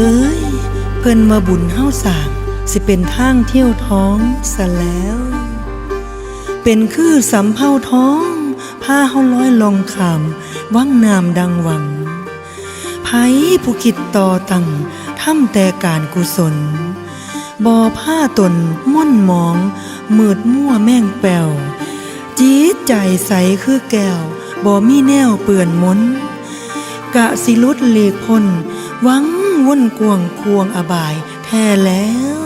เอ้ย เพิ่นมาบุญเฮาสางสิเป็นทางเที่ยวท้องซะแล้ว เป็นคือสำเภาท้องพาเฮาลอยลองขามวังนามดังหวังไผผู้คิดต่อตังทำแต่การกุศลบ่อผ้าตนม่อนมอง มืดมั่วแม่งแป่วจีดใจใสคือแก้วบ่มีแนวเปื่อนมนกะสิลุดหลีกพ้นหวัง ว่นกวงควงอบายแท้แล้ว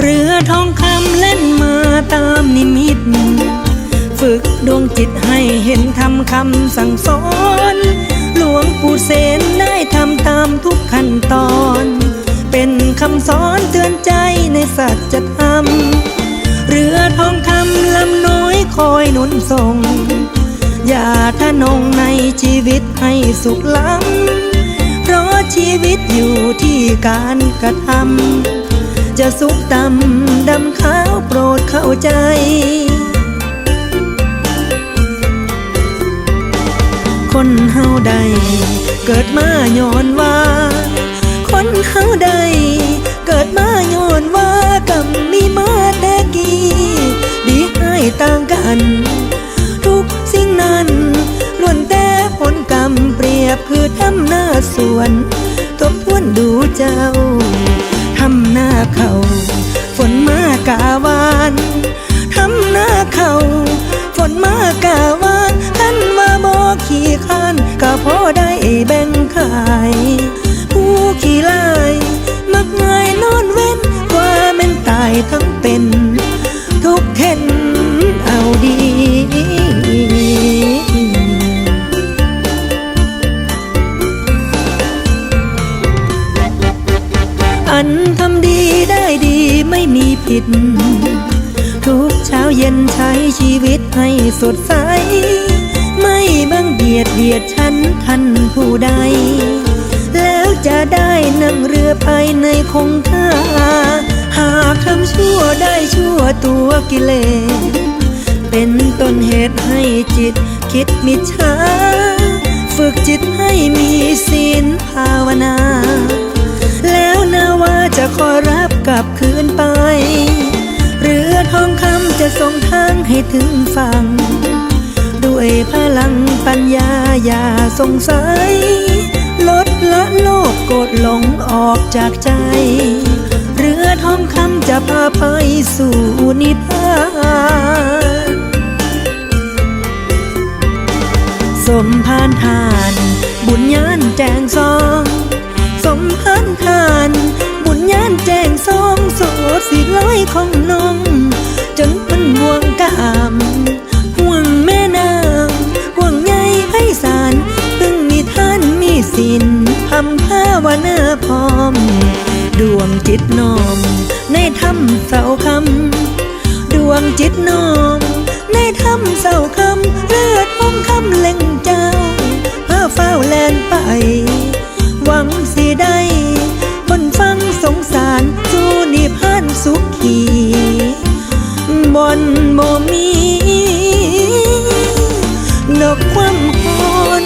เรือทองคำเล่นมาตามนิมิต ฝึกดวงจิตให้เห็นทำคำสั่งสอน หลวงปู่เสนได้ทำตามทุกขั้นตอน เป็นคำสอนเตือนใจในสัจธรรม เรือทองคำลำน้อยคอยหนุนส่ง อย่าทะนงในชีวิตให้สุขล้ำ เพราะชีวิตอยู่ที่การกระทำจะสุขตำดำขาวโปรดเข้าใจ เกิดมาย้อนว่า คนเฮาใด เกิดมาย้อนว่ากำมีมาแต่กี้ดีให้ต่างกัน ทุกสิ่งนั้นล้วนแต่ผลกรรมเปรียบคือทำหน้าสวน ทบทวนดูเจ้า ทำหน้าเขา ก็พอได้แบ่งขาย ผู้ขี่ลาย มักง่ายนอนเว้นว่าแม่นตายทั้งเป็น ทุกเข็นเอาดีอันทำดีได้ดีไม่มีผิด ทุกเช้าเย็นใช้ชีวิตให้สดใส ไม่บังเบียดเบียดฉันท่านผู้ใด แล้วจะได้นั่งเรือไปในคงคาหากทำชั่วได้ชั่วตัวกิเลสเป็นต้นเหตุให้จิตคิดมิจฉาฝึกจิตให้มีศีลภาวนา แล้วนาว่าจะขอรับกลับคืนไป เรือทองคำจะส่งทางให้ถึงฝั่ง พลังปัญญาอย่าสงสัย ลดละโลภโกรธหลงออกจากใจ เรือทองคำจะพาไปสู่นิพพานสมพานทาน บุญญานแจงซอง สมพานทาน บุญญานแจงซองโสดสีร้อยของนอง พร้อม ดวงจิตน้อม ในธรรมเสาคำดวงจิตน้อม ในธรรมเศร้าคำเลือดอมคำเล่งเจ้าเพาเฝ้าแลนไป หวังสิได้คนฟังสงสารสู่นิพพานสุขีบนบ่มีดอกความหอน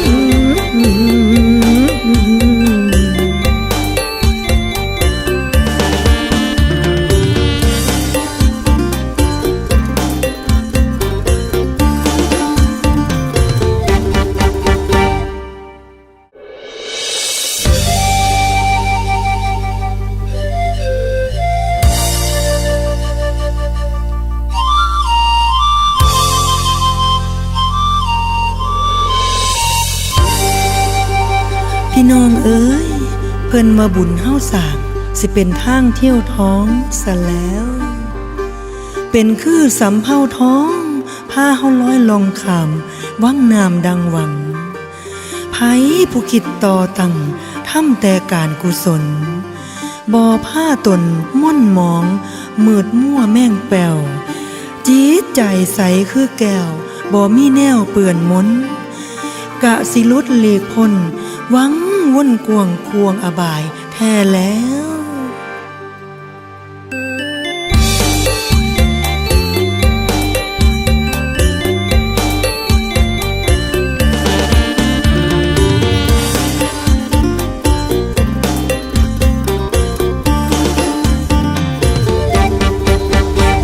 พิ่นมาบุญเฮาสางสิเป็นทางเที่ยวท้องซะแล้ว เป็นคือสำเภาท้องพาเฮาลอยลองขามวังนามดังหวังไผผู้คิดต่อตั้งทำแต่การกุศลบ่อผ้าตนม่อนมอง มืดมั่วแม่งแปวจีดใจใสคือแก้วบ่มีแนวเปื่อนมนกะสิลุดหลีกพ้นหวัง วุ่นกวงควงอบายแท้แล้ว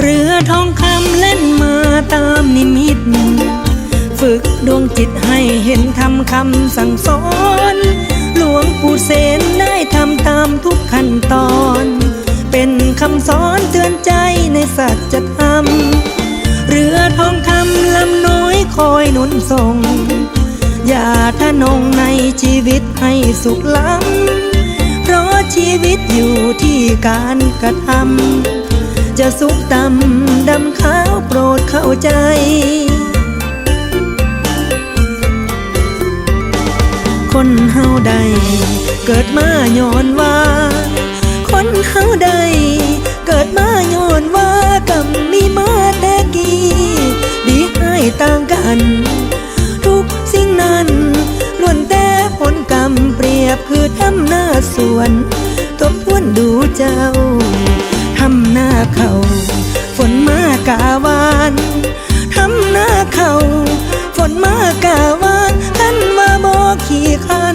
เรือทองคำเล่นมาตามนิมิต ฝึกดวงจิตให้เห็นทำคำสั่งสอน สัจธรรมเรือทองคำลำน้อยคอยหนุนส่ง อย่าทะนงในชีวิตให้สุขล้ำ เพราะชีวิตอยู่ที่การกระทำจะสุขตำดำขาวโปรดเข้าใจคนเฮาใด เกิดมาย้อนว่า คนเฮาใด เกิดมาย้อนว่า มีมาแต่กี้ดีให้ต่างกัน ทุกสิ่งนั้นล้วนแต่ผลกรรมเปรียบคือทำหน้าสวนทบทวนดูเจ้าทำหน้าเขาฝนมากาวานทำหน้าเขาฝนมากาวานท่านมาบอกขี่ข้น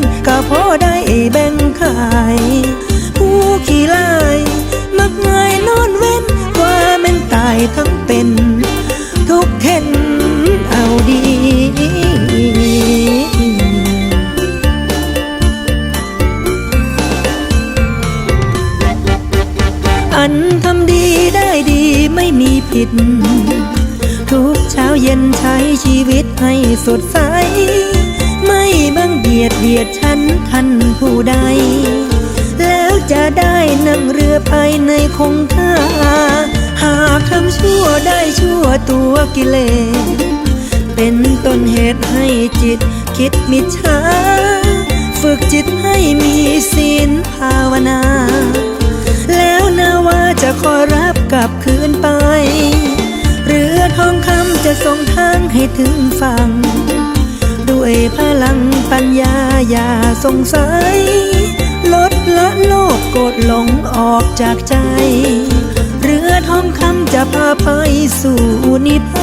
อันทำดีได้ดีไม่มีผิด ทุกเช้าเย็นใช้ชีวิตให้สดใส ไม่บังเบียดเบียดฉันท่านผู้ใด แล้วจะได้นั่งเรือไปในคงคาหากทำชั่วได้ชั่วตัวกิเลสเป็นต้นเหตุให้จิตคิดมิจฉาฝึกจิตให้มีศีลภาวนา นาว่าจะขอรับกลับคืนไป เรือทองคำจะส่งทางให้ถึงฝั่ง ด้วยพลังปัญญาอย่าสงสัย ลดละโลภโกรธหลงออกจากใจ เรือทองคำจะพาไปสู่นิพพ